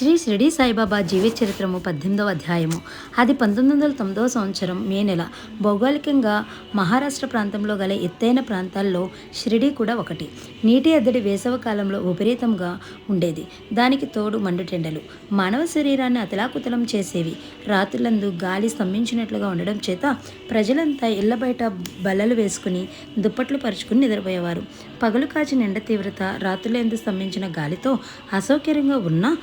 శ్రీ షిరిడి సాయిబాబా జీవిత చరిత్రము పద్దెనిమిదవ అధ్యాయము. అది పంతొమ్మిది వందల తొమ్మిదవ సంవత్సరం మే నెల. భౌగోళికంగా మహారాష్ట్ర ప్రాంతంలో గల ఎత్తైన ప్రాంతాల్లో షిరిడి కూడా ఒకటి. నీటి ఎద్దడి వేసవ కాలంలో విపరీతంగా ఉండేది. దానికి తోడు మండుటెండలు. మానవ శరీరాన్ని అతలాకుతలం చేసేవి. రాత్రులందు గాలి స్తంభించినట్లుగా ఉండడం చేత ప్రజలంతా ఇళ్ళ బయట బల్లలు వేసుకుని దుప్పట్లు పరుచుకుని నిద్రపోయేవారు. పగలు కాచిన ఎండ తీవ్రత రాత్రులందు స్తంభించిన గాలితో అసౌకర్యంగా ఉన్న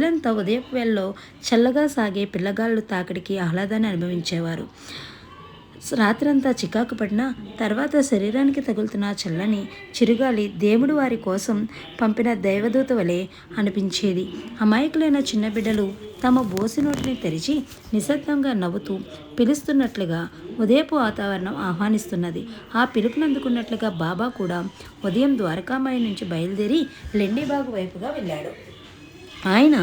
ప్రజలంతా ఉదయపు వేళలో చల్లగా సాగే పిల్లగాళ్ళు తాకిడికి ఆహ్లాదాన్ని అనుభవించేవారు. రాత్రంతా చికాకు పడినా తర్వాత శరీరానికి తగులుతున్న చల్లని చిరుగాలి దేవుడు వారి కోసం పంపిన దైవదూత వలె అనిపించేది. అమాయకులైన చిన్న బిడ్డలు తమ బోసి నోటిని తెరిచి నిశ్శబ్దంగా నవ్వుతూ పిలుస్తున్నట్లుగా ఉదయపు వాతావరణం ఆహ్వానిస్తున్నది. ఆ పిలుపునందుకున్నట్లుగా బాబా కూడా ఉదయం ద్వారకామాయి నుంచి బయలుదేరి లెండిబాగు వైపుగా వెళ్ళాడు. ఆయన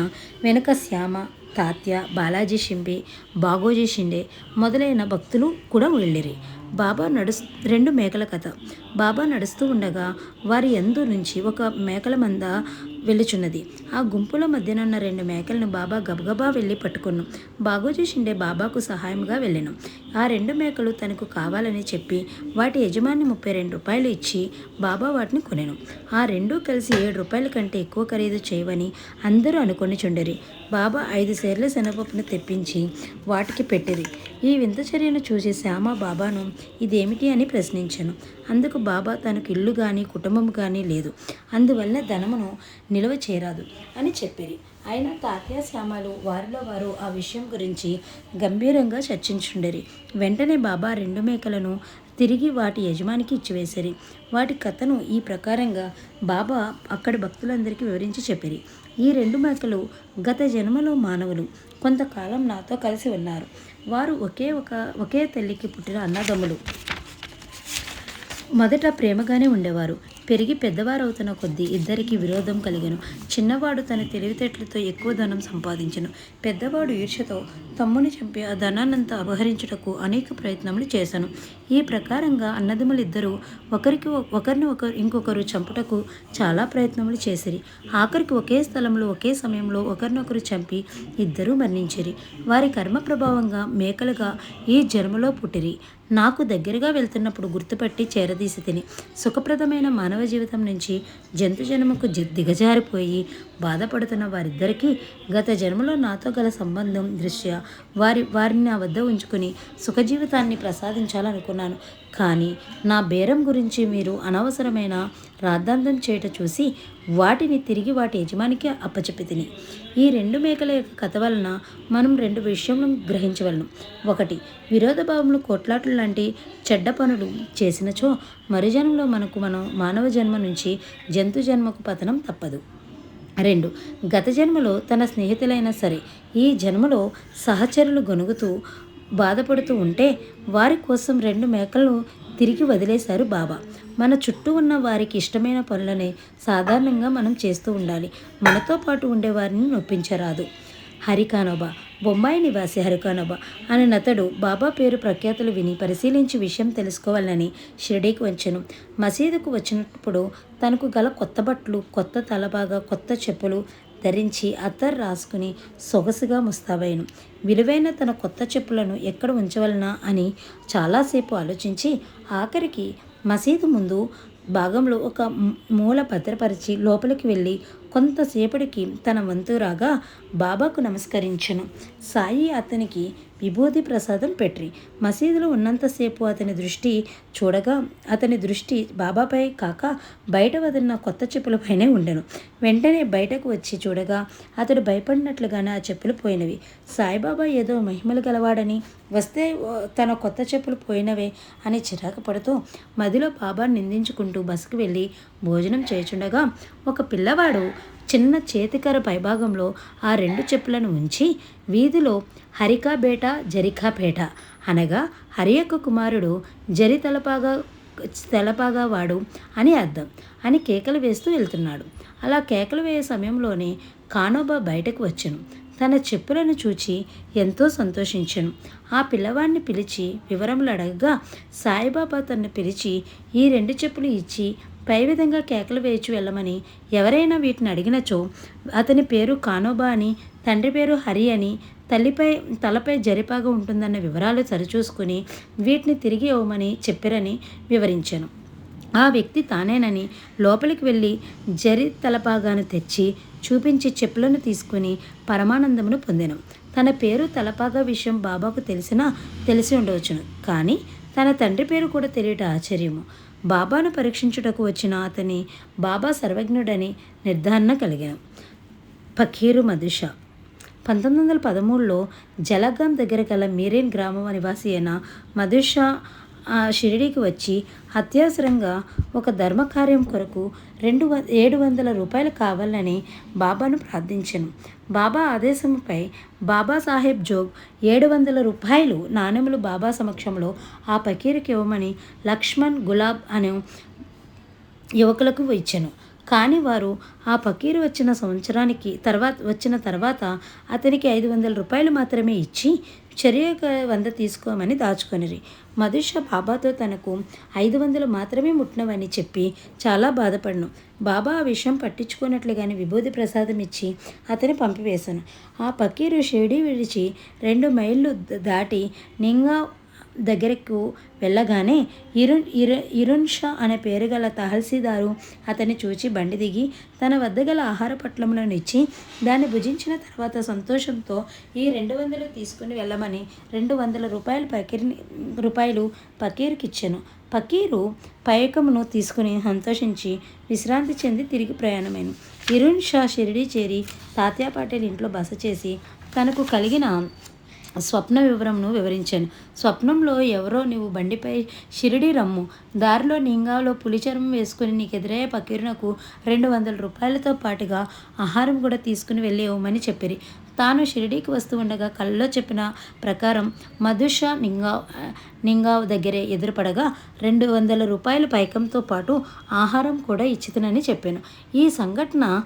వెనుక శ్యామ తాత్య బాలాజీ షింపి బాగోజీ షిండే మొదలైన భక్తులు కూడా వెళ్ళిరి. బాబా నడుస్ రెండు మేకల కథ. బాబా నడుస్తూ ఉండగా వారి ఎందు నుంచి ఒక మేకల మంద వెళ్ళుచున్నది. ఆ గుంపుల మధ్యనున్న రెండు మేకలను బాబా గబగబా వెళ్ళి పట్టుకున్నాం బాగోజీ షిండే బాబాకు సహాయంగా వెళ్ళాను. ఆ రెండు మేకలు తనకు కావాలని చెప్పి వాటి యజమాని ముప్పై రెండు రూపాయలు ఇచ్చి బాబా వాటిని కొనెను. ఆ రెండూ కలిసి ఏడు రూపాయల కంటే ఎక్కువ ఖరీదు చేయవని అందరూ అనుకుని చుండరి. బాబా ఐదు సేర్ల శనగపప్పును తెప్పించి వాటికి పెట్టిరి ఈ వింత చర్యను చూసి శ్యామ బాబాను ఇదేమిటి అని ప్రశ్నించాను. అందుకు బాబా తనకు ఇల్లు కానీ కుటుంబం కానీ లేదు. అందువల్ల ధనమును నిల్వ చేరాదు అని చెప్పిరి. అయినా తాత్య శ్యామలు వారిలో వారు ఆ విషయం గురించి గంభీరంగా చర్చించుండరి. వెంటనే బాబా రెండు మేకలను తిరిగి వాటి యజమానికి ఇచ్చివేసిరి. వాటి కథను ఈ ప్రకారంగా బాబా అక్కడి భక్తులందరికీ వివరించి చెప్పిరి. ఈ రెండు మేకలు గత జన్మలో మానవులు. కొంతకాలం నాతో కలిసి ఉన్నారు. వారు ఒకే ఒక ఒకే తల్లికి పుట్టిన అన్నదమ్ములు. మొదట ప్రేమగానే ఉండేవారు. పెరిగి పెద్దవారవుతున్న కొద్దీ ఇద్దరికి విరోధం కలిగను. చిన్నవాడు తన తెలివితేటలతో ఎక్కువ ధనం సంపాదించను. పెద్దవాడు ఈర్ష్యతో తమ్ముని చంపి ఆ ధనాన్నంతా అపహరించుటకు అనేక ప్రయత్నములు చేశాను ఈ ప్రకారంగా అన్నదమ్ములిద్దరూ ఒకరికి ఒకరిని ఒకరు ఇంకొకరు చంపుటకు చాలా ప్రయత్నములు చేసిరి. ఆఖరికి ఒకే స్థలంలో ఒకే సమయంలో ఒకరినొకరు చంపి ఇద్దరూ మరణించిరి. వారి కర్మ ప్రభావంగా మేకలుగా ఈ జన్మలో పుట్టిరి. నాకు దగ్గరగా వెళ్తున్నప్పుడు గుర్తుపట్టి చేరదీసి తిని సుఖప్రదమైన మానవ జీవితం నుంచి జంతు జన్మకు దిగజారిపోయి బాధపడుతున్న వారిద్దరికీ గత జన్మలో నాతో గల సంబంధం దృష్ట్యా వారి వారిని నా వద్ద ఉంచుకుని సుఖజీవితాన్ని ప్రసాదించాలనుకున్నాను. కానీ నా బేరం గురించి మీరు అనవసరమైన రాద్ధాంతం చేయట చూసి వాటిని తిరిగి వాటి యజమానికి అప్పచెప్పి తిని ఈ రెండు మేకల యొక్క కథ వలన మనం రెండు విషయములను గ్రహించవలను. ఒకటి విరోధభావములు కొట్లాటలు లాంటి చెడ్డ పనులు చేసినచో మరి జన్మలో మనకు మనం మానవ జన్మ నుంచి జంతు జన్మకు పతనం తప్పదు. రెండు గత జన్మలో తన స్నేహితులైనా సరే ఈ జన్మలో సహచరులు గొనుగుతూ బాధపడుతూ ఉంటే వారి కోసం రెండు మేకలు తిరిగి వదిలేశారు బాబా. మన చుట్టూ ఉన్న వారికి ఇష్టమైన పనులనే సాధారణంగా మనం చేస్తూ ఉండాలి. మనతో పాటు ఉండేవారిని నొప్పించరాదు. హరికానోబా బొంబాయి నివాసి హరికానోబా అనే నతడు బాబా పేరు ప్రఖ్యాతులు విని పరిశీలించి విషయం తెలుసుకోవాలని షిరిడీకి వచ్చాను. మసీదుకు వచ్చినప్పుడు తనకు గల కొత్త బట్టలు కొత్త తలబాగా కొత్త చెప్పులు ధరించి అత్తర్ రాసుకుని సొగసుగా ముస్తాబయ్యను. విలువైన తన కొత్త చెప్పులను ఎక్కడ ఉంచవలనా అని చాలాసేపు ఆలోచించి ఆఖరికి మసీదు ముందు భాగంలో ఒక మూల భద్రపరిచి లోపలికి వెళ్ళి కొంతసేపటికి తన వంతు రాగా బాబాకు నమస్కరించను. సాయి అతనికి విభూతి ప్రసాదం పెట్రి. మసీదులో ఉన్నంతసేపు అతని దృష్టి చూడగా అతని దృష్టి బాబాపై కాక బయట వదిలిన కొత్త చెప్పులపైనే ఉండెను. వెంటనే బయటకు వచ్చి చూడగా అతడు భయపడినట్లుగానే ఆ చెప్పులు పోయినవి. సాయిబాబా ఏదో మహిమలు గలవాడని వస్తే తన కొత్త చెప్పులు పోయినవే అని చిరాకు పడుతూ మదిలో బాబా నిందించుకుంటూ బస్సుకు వెళ్ళి భోజనం చేయుచుండగా ఒక పిల్లవాడు చిన్న చేతికర పైభాగంలో ఆ రెండు చెప్పులను ఉంచి వీధిలో హరికాబేట జరికాపేట అనగా హరి యొక్క కుమారుడు జరి తలపాగా తెలపాగా వాడు అని అర్థం. అని కేకలు వేస్తూ వెళ్తున్నాడు. అలా కేకలు వేయే సమయంలోనే కానోబా బయటకు వచ్చాను. తన చెప్పులను చూచి ఎంతో సంతోషించాను. ఆ పిల్లవాడిని పిలిచి వివరములు అడగగా సాయిబాబా తనను పిలిచి ఈ రెండు చెప్పులు ఇచ్చి పై విధంగా కేకలు వేయచ్చు వెళ్ళమని ఎవరైనా వీటిని అడిగినచో అతని పేరు కానోబా అని తండ్రి పేరు హరి అని తల్లిపై తలపై జరిపాగా ఉంటుందన్న వివరాలు సరిచూసుకుని వీటిని తిరిగి ఇవ్వమని చెప్పారని వివరించాను. ఆ వ్యక్తి తానేనని లోపలికి వెళ్ళి జరి తలపాగాను తెచ్చి చూపించి చెప్పులను తీసుకుని పరమానందమును పొందాను. తన పేరు తలపాగా విషయం బాబాకు తెలిసినా తెలిసి ఉండవచ్చును. కానీ తన తండ్రి పేరు కూడా తెలియట ఆశ్చర్యము. బాబాను పరీక్షించుటకు వచ్చిన అతని బాబా సర్వజ్ఞుడని నిర్ధారణ కలిగాను. పఖీరు మధుష పంతొమ్మిది వందల పదమూడులో జలగాం దగ్గర గల మీరేన్ గ్రామ నివాసి అయిన మధుషా ఆ షిరిడీకి వచ్చి అత్యవసరంగా ఒక ధర్మకార్యం కొరకు రెండు వ ఏడు వందల రూపాయలు కావాలని బాబాను ప్రార్థించాను. బాబా ఆదేశంపై బాబా సాహెబ్ జోగ్ ఏడు వందల రూపాయలు నాణెములు బాబా సమక్షంలో ఆ పకీరికి ఇవ్వమని లక్ష్మణ్ గులాబ్ అనే యువకులకు ఇచ్చాను. కానీ వారు ఆ పకీరు వచ్చిన సంవత్సరానికి తర్వాత వచ్చిన తర్వాత అతనికి ఐదు వందల రూపాయలు మాత్రమే ఇచ్చి చర్యక వంద తీసుకోమని దాచుకొనిరి. మధుష బాబాతో తనకు ఐదు వందలు మాత్రమే ముట్టినవని చెప్పి చాలా బాధపడను. బాబా ఆ విషయం పట్టించుకున్నట్లుగానే విభూతి ప్రసాదం ఇచ్చి అతని పంపివేశాను. ఆ పకీరు షిరిడి విడిచి రెండు మైళ్ళు దాటి నింగా దగ్గరకు వెళ్ళగానే ఇరున్ ఇరు ఇరున్ షా అనే పేరు గల తహసీల్దారు అతన్ని చూచి బండి దిగి తన వద్ద గల ఆహార పట్లములను ఇచ్చి దాన్ని భుజించిన తర్వాత సంతోషంతో ఈ రెండు వందలు తీసుకుని వెళ్ళమని రెండు వందల రూపాయలు పకీర్ని రూపాయలు పకీర్కి ఇచ్చాను పకీరు పయకమును తీసుకుని సంతోషించి విశ్రాంతి చెంది తిరిగి ప్రయాణమైన. ఇరున్ షా షిరిడి చేరి తాత్యాపాటేల్ ఇంట్లో బస చేసి తనకు కలిగిన స్వప్న వివరంను వివరించాను. స్వప్నంలో ఎవరో నీవు బండిపై షిరిడి రమ్ము. దారిలో నింగాలో పులి చర్మం వేసుకుని నీకు ఎదురయ్యే పకీరునకు రెండు వందల రూపాయలతో పాటుగా ఆహారం కూడా తీసుకుని వెళ్ళేవమని చెప్పిరి. తాను షిరిడీకి వస్తూ ఉండగా కళ్ళలో చెప్పిన ప్రకారం మధుషా నింగావ్ నింగావ్ దగ్గరే ఎదురుపడగా రెండు వందల రూపాయల పైకంతో పాటు ఆహారం కూడా ఇచ్చితనని చెప్పాను. ఈ సంఘటన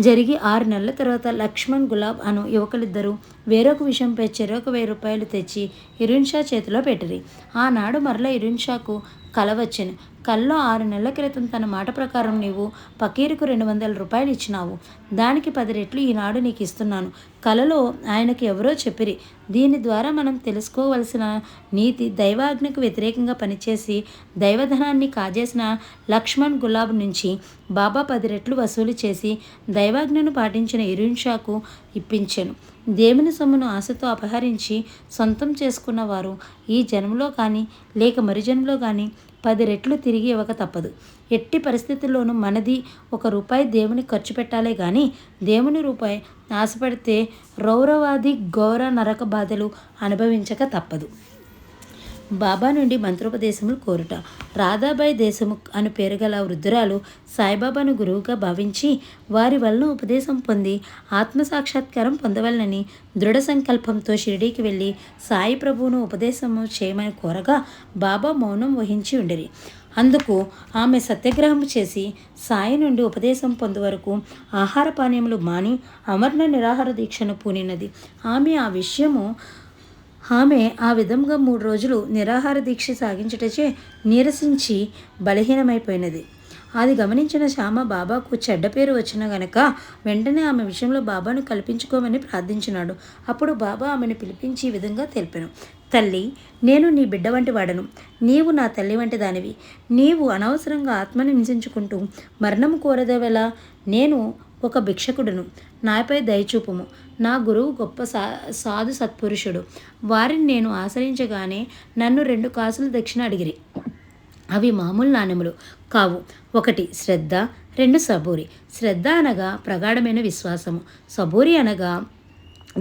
జరిగి ఆరు నెలల తర్వాత లక్ష్మణ్ గులాబ్ అను యువకులిద్దరూ వేరొక విషయంపై చెరొక వెయ్యి రూపాయలు తెచ్చి ఇరున్షా చేతిలో పెట్టిరి. ఆనాడు మరల ఇరున్షాకు కల వచ్చాను కల్లో ఆరు నెలల క్రితం తన మాట ప్రకారం నీవు పకీరుకు రెండు వందల రూపాయలు ఇచ్చినావు. దానికి పది రెట్లు ఈనాడు నీకు ఇస్తున్నాను. కలలో ఆయనకు ఎవరో చెప్పిరి. దీని ద్వారా మనం తెలుసుకోవలసిన నీతి దైవాజ్ఞకు వ్యతిరేకంగా పనిచేసి దైవధనాన్ని కాజేసిన లక్ష్మణ్ గులాబ్ నుంచి బాబా పది రెట్లు వసూలు చేసి దైవాజ్ఞను పాటించిన ఇరున్షాకు ఇప్పించాను. దేవుని సొమ్మును ఆశతో అపహరించి సొంతం చేసుకున్న వారు ఈ జన్మలో కానీ లేక మరి జన్మలో కానీ పది రెట్లు తిరిగి ఇవ్వక తప్పదు. ఎట్టి పరిస్థితుల్లోనూ మనది ఒక రూపాయి దేవుని ఖర్చు పెట్టాలే కానీ దేవుని రూపాయి ఆశపడితే రౌరవాది గౌరవ నరక బాధలు అనుభవించక తప్పదు. బాబా నుండి మంత్రోపదేశములు కోరుట. రాధాబాయి దేశము అను పేరు గల వృద్ధురాలు సాయిబాబాను గురువుగా భావించి వారి వలన ఉపదేశం పొంది ఆత్మసాక్షాత్కారం పొందవలనని దృఢ సంకల్పంతో షిరిడీకి వెళ్ళి సాయి ప్రభువును ఉపదేశము చేయమని కోరగా బాబా మౌనం వహించి ఉండరి. అందుకు ఆమె సత్యాగ్రహం చేసి సాయి నుండి ఉపదేశం పొందు వరకు ఆహార పానీయములు మాని అమర్ణ నిరాహార దీక్షను పూనినది. ఆమె ఆ విషయము ఆమె ఆ విధంగా మూడు రోజులు నిరాహార దీక్ష సాగించుటచే నీరసించి బలహీనమైపోయినది. అది గమనించిన శ్యామ బాబాకు చెడ్డ పేరు వచ్చిన గనక వెంటనే ఆమె విషయంలో బాబాను కల్పించుకోమని ప్రార్థించినాడు. అప్పుడు బాబా ఆమెను పిలిపించి ఈ విధంగా తెలిపాను. తల్లి నేను నీ బిడ్డ వంటి వాడను. నీవు నా తల్లి వంటి దానివి. నీవు అనవసరంగా ఆత్మను హింసించుకుంటూ మరణం కోరదేవెలా? నేను ఒక భిక్షకుడును. నాపై దయచూపుము. నా గురువు గొప్ప సా సాధు సత్పురుషుడు. వారిని నేను ఆశ్రయించగానే నన్ను రెండు కాసులు దక్షిణ అడిగిరి. అవి మామూలు నాణెములు కావు. ఒకటి శ్రద్ధ. రెండు సబూరి. శ్రద్ధ అనగా ప్రగాఢమైన విశ్వాసము. సబూరి అనగా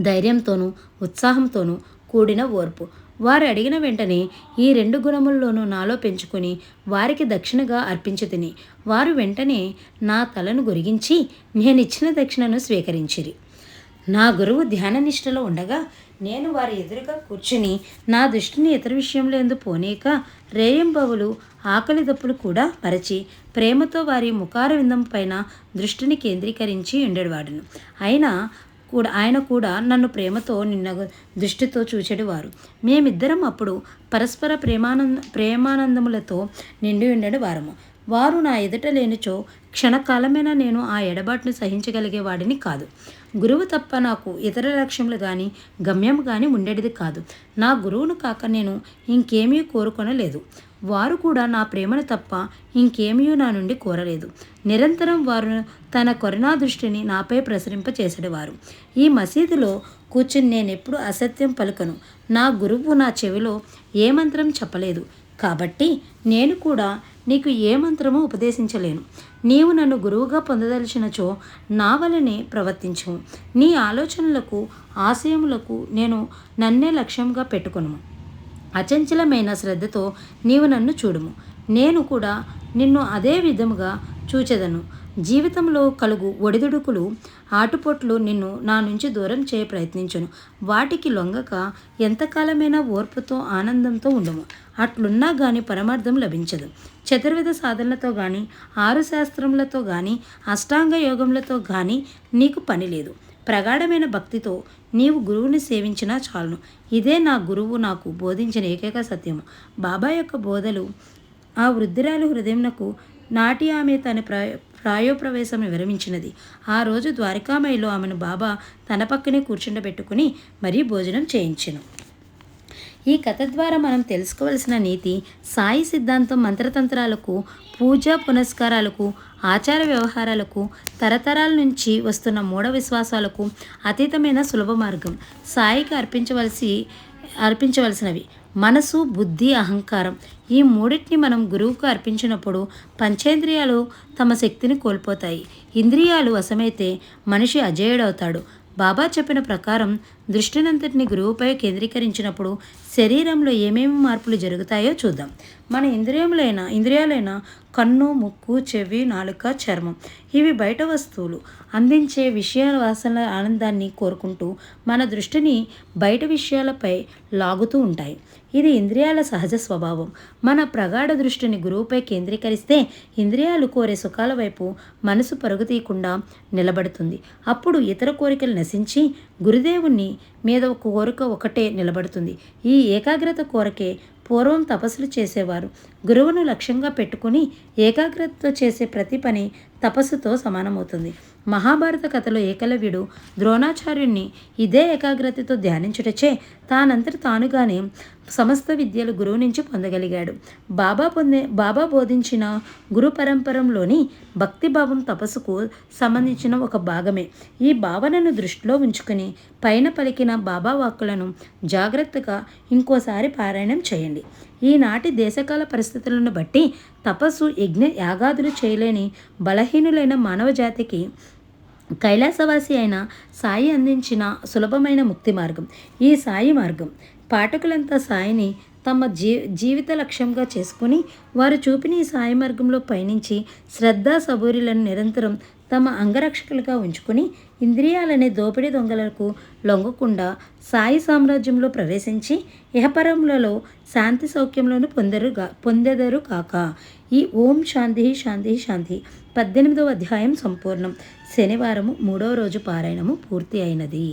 ధైర్యంతోనూ ఉత్సాహంతోనూ కూడిన ఓర్పు. వారు అడిగిన వెంటనే ఈ రెండు గుణముల్లోనూ నాలో పెంచుకొని వారికి దక్షిణగా అర్పించి తిని. వారు వెంటనే నా తలను గురిగించి నేనిచ్చిన దక్షిణను స్వీకరించిరి. నా గురువు ధ్యాననిష్టలో ఉండగా నేను వారి ఎదురుగా కూర్చుని నా దృష్టిని ఇతర విషయంలో ఎందు పోనీక రేయంబవులు ఆకలి దప్పులు కూడా మరచి ప్రేమతో వారి ముఖార విందం పైన దృష్టిని కేంద్రీకరించి ఉండేవాడును. అయినా కూడా ఆయన కూడా నన్ను ప్రేమతో నిన్న దృష్టితో చూచెడువారు. మేమిద్దరం అప్పుడు పరస్పర ప్రేమానంద ప్రేమానందములతో నిండి ఉండేడు వారము. వారు నా ఎదుట లేనిచో క్షణకాలమైనా నేను ఆ ఎడబాటును సహించగలిగే వాడిని కాదు. గురువు తప్ప నాకు ఇతర లక్ష్యములు కానీ గమ్యం కానీ ఉండేది కాదు. నా గురువును కాక నేను ఇంకేమీ కోరుకొనలేదు. వారు కూడా నా ప్రేమను తప్ప ఇంకేమీ నా నుండి కోరలేదు. నిరంతరం వారు తన కరుణా దృష్టిని నాపై ప్రసరింపచేసేవారు. ఈ మసీదులో కూర్చుని నేను ఎప్పుడు అసత్యం పలుకను. నా గురువు నా చెవిలో ఏ మంత్రం చెప్పలేదు. కాబట్టి నేను కూడా నీకు ఏ మంత్రమూ ఉపదేశించలేను. నీవు నన్ను గురువుగా పొందదలిచినచో నా వలనే ప్రవర్తించు నీ ఆలోచనలకు ఆశయములకు నేను నన్నే లక్ష్యంగా పెట్టుకును అచంచలమైన శ్రద్ధతో నీవు నన్ను చూడుము. నేను కూడా నిన్ను అదే విధముగా చూచెదను. జీవితంలో కలుగు ఒడిదుడుకులు ఆటుపోట్లు నిన్ను నా నుంచి దూరం చేయ ప్రయత్నించను. వాటికి లొంగక ఎంతకాలమైనా ఓర్పుతో ఆనందంతో ఉండము. అట్లున్నా కానీ పరమార్థం లభించదు. చతుర్విధ సాధనలతో కానీ ఆరు శాస్త్రములతో కానీ అష్టాంగ యోగములతో కానీ నీకు పని లేదు. ప్రగాఢమైన భక్తితో నీవు గురువుని సేవించినా చాలును. ఇదే నా గురువు నాకు బోధించిన ఏకైక సత్యము. బాబా యొక్క బోధలు ఆ వృద్ధురాలు హృదయంనకు నాటి ఆమె తన ప్రయ ప్రాయోప్రవేశం విరమించినది ఆ రోజు ద్వారకామయిలో ఆమెను బాబా తన పక్కనే కూర్చుండబెట్టుకుని మరీ భోజనం చేయించెను. ఈ కథ ద్వారా మనం తెలుసుకోవలసిన నీతి సాయి సిద్ధాంతం మంత్రతంత్రాలకు పూజా పునస్కారాలకు ఆచార వ్యవహారాలకు తరతరాల నుంచి వస్తున్న మూఢ విశ్వాసాలకు అతీతమైన సులభ మార్గం. సాయికి అర్పించవలసి అర్పించవలసినవి మనసు బుద్ధి అహంకారం. ఈ మూడింటిని మనం గురువుకు అర్పించినప్పుడు పంచేంద్రియాలు తమ శక్తిని కోల్పోతాయి. ఇంద్రియాలు వశమైతే మనిషి అజేయుడవుతాడు. బాబా చెప్పిన ప్రకారం దృష్టినంతటిని గురువుపై కేంద్రీకరించినప్పుడు శరీరంలో ఏమేమి మార్పులు జరుగుతాయో చూద్దాం. మన ఇంద్రియములైన ఇంద్రియాలైన కన్ను ముక్కు చెవి నాలుక చర్మం. ఇవి బయట వస్తువులు. అందించే విషయాల వాసన ఆనందాన్ని కోరుకుంటూ మన దృష్టిని బయట విషయాలపై లాగుతూ ఉంటాయి. ఇది ఇంద్రియాల సహజ స్వభావం. మన ప్రగాఢ దృష్టిని గురువుపై కేంద్రీకరిస్తే ఇంద్రియాలు కోరే సుఖాల వైపు మనసు పరుగు తీయకుండా నిలబడుతుంది. అప్పుడు ఇతర కోరికలు నశించి గురుదేవుణ్ణి మీద ఒక కోరిక ఒకటే నిలబడుతుంది. ఈ ఏకాగ్రత కోరకే పూర్వం తపస్సులు చేసేవారు. గురువును లక్ష్యంగా పెట్టుకుని ఏకాగ్రతతో చేసే ప్రతి పని తపస్సుతో సమానమవుతుంది. మహాభారత కథలో ఏకలవ్యుడు ద్రోణాచార్యుణ్ణి ఇదే ఏకాగ్రతతో ధ్యానించుటచే తానంతట తానుగానే సమస్త విద్యలు గురువు నుంచి పొందగలిగాడు. బాబా పొందే బాబా బోధించిన గురు పరంపరంలోని భక్తిభావం తపస్సుకు సంబంధించిన ఒక భాగమే. ఈ భావనను దృష్టిలో ఉంచుకుని పైన పలికిన బాబా వాక్కులను జాగ్రత్తగా ఇంకోసారి పారాయణం చేయండి. ఈనాటి దేశకాల పరిస్థితులను బట్టి తపస్సు యజ్ఞ యాగాదులు చేయలేని బలహీనులైన మానవ జాతికి కైలాసవాసి అయిన సాయి అందించిన సులభమైన ముక్తి మార్గం. ఈ సాయి మార్గం పాఠకులంతా సాయిని తమ జీ జీవిత లక్ష్యంగా చేసుకుని వారు చూపిన ఈ సాయి మార్గంలో పయనించి శ్రద్ధ సబూరిలను నిరంతరం తమ అంగరక్షకులుగా ఉంచుకుని ఇంద్రియాలనే దోపిడీ దొంగలకు లొంగకుండా సాయి సామ్రాజ్యంలో ప్రవేశించి ఇహపరములలో శాంతి సౌఖ్యంలోను పొందరుగా పొందెదరు కాక. ఈ ఓం శాంతి శాంతి శాంతి. పద్దెనిమిదవ అధ్యాయం సంపూర్ణం. శనివారము మూడవ రోజు పారాయణము పూర్తి అయినది.